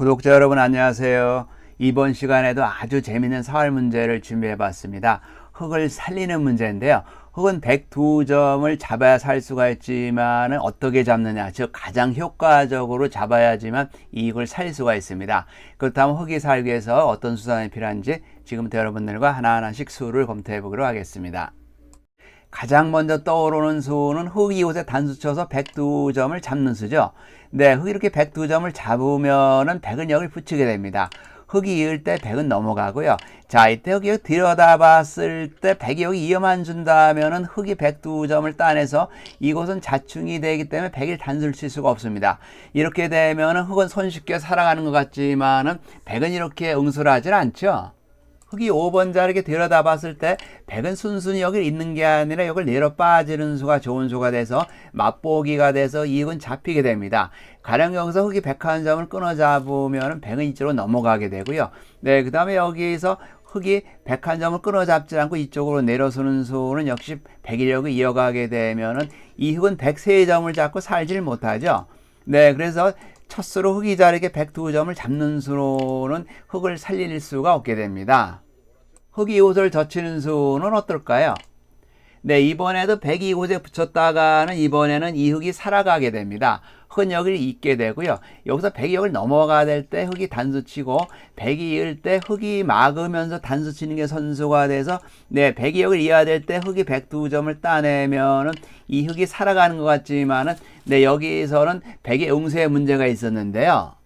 구독자 여러분 안녕하세요. 이번 시간에도 아주 재미있는 사활 문제를 준비해 봤습니다. 흙을 살리는 문제인데요. 흙은 102점을 잡아야 살 수가 있지만 어떻게 잡느냐, 즉 가장 효과적으로 잡아야지만 이익을 살릴 수가 있습니다. 그렇다면 흙이 살기 위해서 어떤 수단이 필요한지 지금부터 여러분들과 하나하나씩 수를 검토해 보기로 하겠습니다. 가장 먼저 떠오르는 수는 흙 이웃에 단수 쳐서 102점을 잡는 수죠. 네, 흙 이렇게 102점을 잡으면은 100은 여기를 붙이게 됩니다. 흙이 이을 때 100은 넘어가고요. 자, 이때 흙이 들여다봤을 때 100이 여기 이어만 준다면은 흙이 102점을 따내서 이곳은 자충이 되기 때문에 100일 단수를 칠 수가 없습니다. 이렇게 되면은 흙은 손쉽게 살아가는 것 같지만은 100은 이렇게 응수하지 않죠. 흙이 5번 자리에 들여다 봤을 때 100은 순순히 여기 있는 게 아니라 여기를 내려 빠지는 수가 좋은 수가 돼서 맛보기가 돼서 이익은 잡히게 됩니다. 가령 여기서 흙이 101점을 끊어 잡으면 100은 이쪽으로 넘어가게 되고요. 네, 그 다음에 여기서 흙이 101점을 끊어 잡지 않고 이쪽으로 내려서는 수는 역시 100이력을 이어가게 되면은 이 흙은 103점을 잡고 살질 못하죠. 네, 그래서 첫 수로 흙이 자르게 102점을 잡는 수로는 흙을 살릴 수가 없게 됩니다. 흙이 이곳을 젖히는 수는 어떨까요? 네, 이번에도 100이 이곳에 붙였다가는 이번에는 이 흙이 살아가게 됩니다. 흙은 여기를 잇게 되고요. 여기서 100이 여기를 넘어가야 될 때 흙이 단수 치고 100이 이을 때 흙이 막으면서 단수 치는 게 선수가 돼서 네, 100이 여기를 이어야 될 때 흙이 102점을 따내면은 이 흙이 살아가는 것 같지만은 네, 여기서는 100의 응수에 문제가 있었는데요.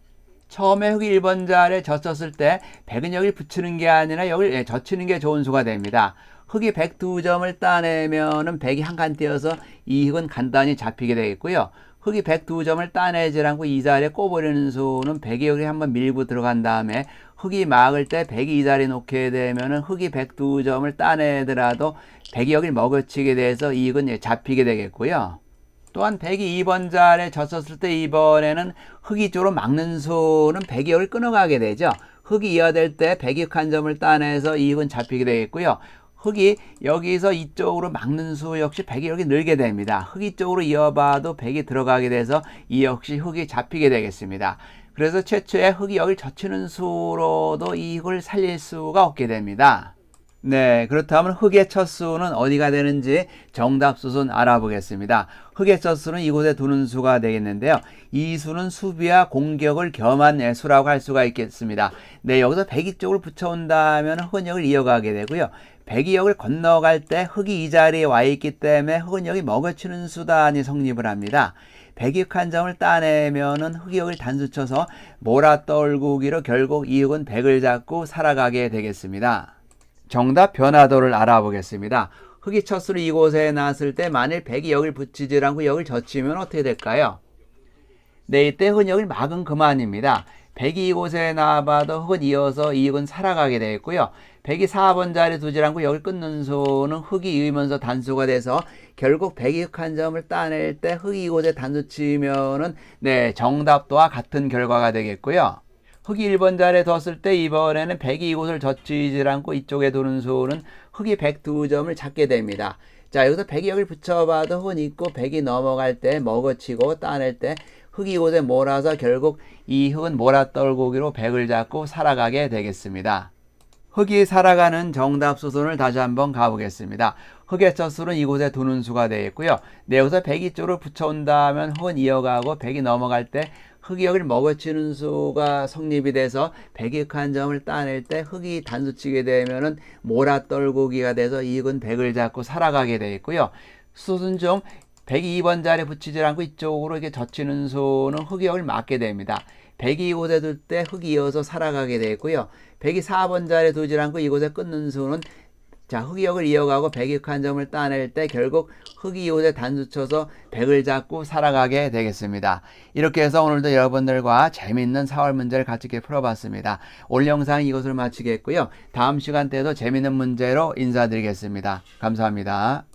처음에 흙이 1번 자리에 젖혔을 때 100은 여기를 붙이는 게 아니라 여기를 예, 젖히는 게 좋은 수가 됩니다. 흙이 102점을 따내면은 100이 한 칸 띄어서 이 흙은 간단히 잡히게 되겠고요. 흙이 102점을 따내지 않고 이 자리에 꼽으려는 수는 100이 여기 한번 밀고 들어간 다음에 흙이 막을 때 100이 이 자리에 놓게 되면은 흙이 102점을 따내더라도 100이 여기를 먹어치게 돼서 이익은 잡히게 되겠고요. 또한 100이 2번 자리에 젖었을 때 이번에는 흙이 쪽으로 막는 수는 100이 여기를 끊어가게 되죠. 흙이 이어될 때 100이 한 점을 따내서 이익은 잡히게 되겠고요. 흙이 여기서 이쪽으로 막는 수 역시 100이 여기 늘게 됩니다. 흙이 쪽으로 이어봐도 100이 들어가게 돼서 이 역시 흙이 잡히게 되겠습니다. 그래서 최초에 흙이 여기 젖히는 수로도 이익을 살릴 수가 없게 됩니다. 네, 그렇다면 흙의 첫 수는 어디가 되는지 정답 수순 알아보겠습니다. 흙의 첫 수는 이곳에 두는 수가 되겠는데요. 이 수는 수비와 공격을 겸한 수라고 할 수가 있겠습니다. 네, 여기서 백이 쪽을 붙여온다면 여기를 이어가게 되고요. 백이역을 건너갈 때 흙이 이 자리에 와 있기 때문에 흙은 여기 먹어치는 수단이 성립을 합니다. 백이역 한 점을 따내면은 흙이역을 단수쳐서 몰아 떨구기로 결국 이 흙은 백을 잡고 살아가게 되겠습니다. 정답 변화도를 알아보겠습니다. 흙이 첫수로 이곳에 났을 때 만일 백이 여기를 붙이지 않고 여기를 젖히면 어떻게 될까요? 네, 이때 흙은 여기를 막은 그만입니다. 백이 이곳에 나와봐도 흙은 이어서 이익은 살아가게 되겠고요. 백이 4번 자리 두지 않고 여기 끊는 수는 흙이 이으면서 단수가 돼서 결국 백이 흙 한 점을 따낼 때 흙이 이곳에 단수 치면은 네 정답도와 같은 결과가 되겠고요. 흙이 1번 자리에 뒀을 때 이번에는 백이 이곳을 젖히지 않고 이쪽에 도는 수는 흙이 102점을 잡게 됩니다. 자 여기서 백이 여기를 붙여봐도 흙은 있고 백이 넘어갈 때 먹어치고 따낼 때 흙이 이곳에 몰아서 결국 이 흙은 몰아 떨고기로 백을 잡고 살아가게 되겠습니다. 흙이 살아가는 정답 수순을 다시 한번 가보겠습니다. 흙의 첫 수는 이곳에 두는 수가 되겠고요. 네, 여기서 백이 쪽으로 붙여온다면 흙은 이어가고 백이 넘어갈 때 여기를 먹어치는 수가 성립이 돼서 백이 한 점을 따낼 때 흙이 단수치게 되면은 몰아 떨고기가 돼서 이익은 백을 잡고 살아가게 되겠고요. 수순 중 102번 자리에 붙이지 않고 이쪽으로 이렇게 젖히는 수는 여기를 맞게 됩니다. 100이 이곳에 둘때 흙이 이어서 살아가게 되고요. 100이 4번 자리에 두지 않고 이곳에 끊는 수는 자, 흙이역을 이어가고 100이 한 점을 따낼 때 결국 흙이 이곳에 단수 쳐서 100을 잡고 살아가게 되겠습니다. 이렇게 해서 오늘도 여러분들과 재밌는 4월 문제를 같이 이렇게 풀어봤습니다. 올 영상 이것을 마치겠고요. 다음 시간 때도 재밌는 문제로 인사드리겠습니다. 감사합니다.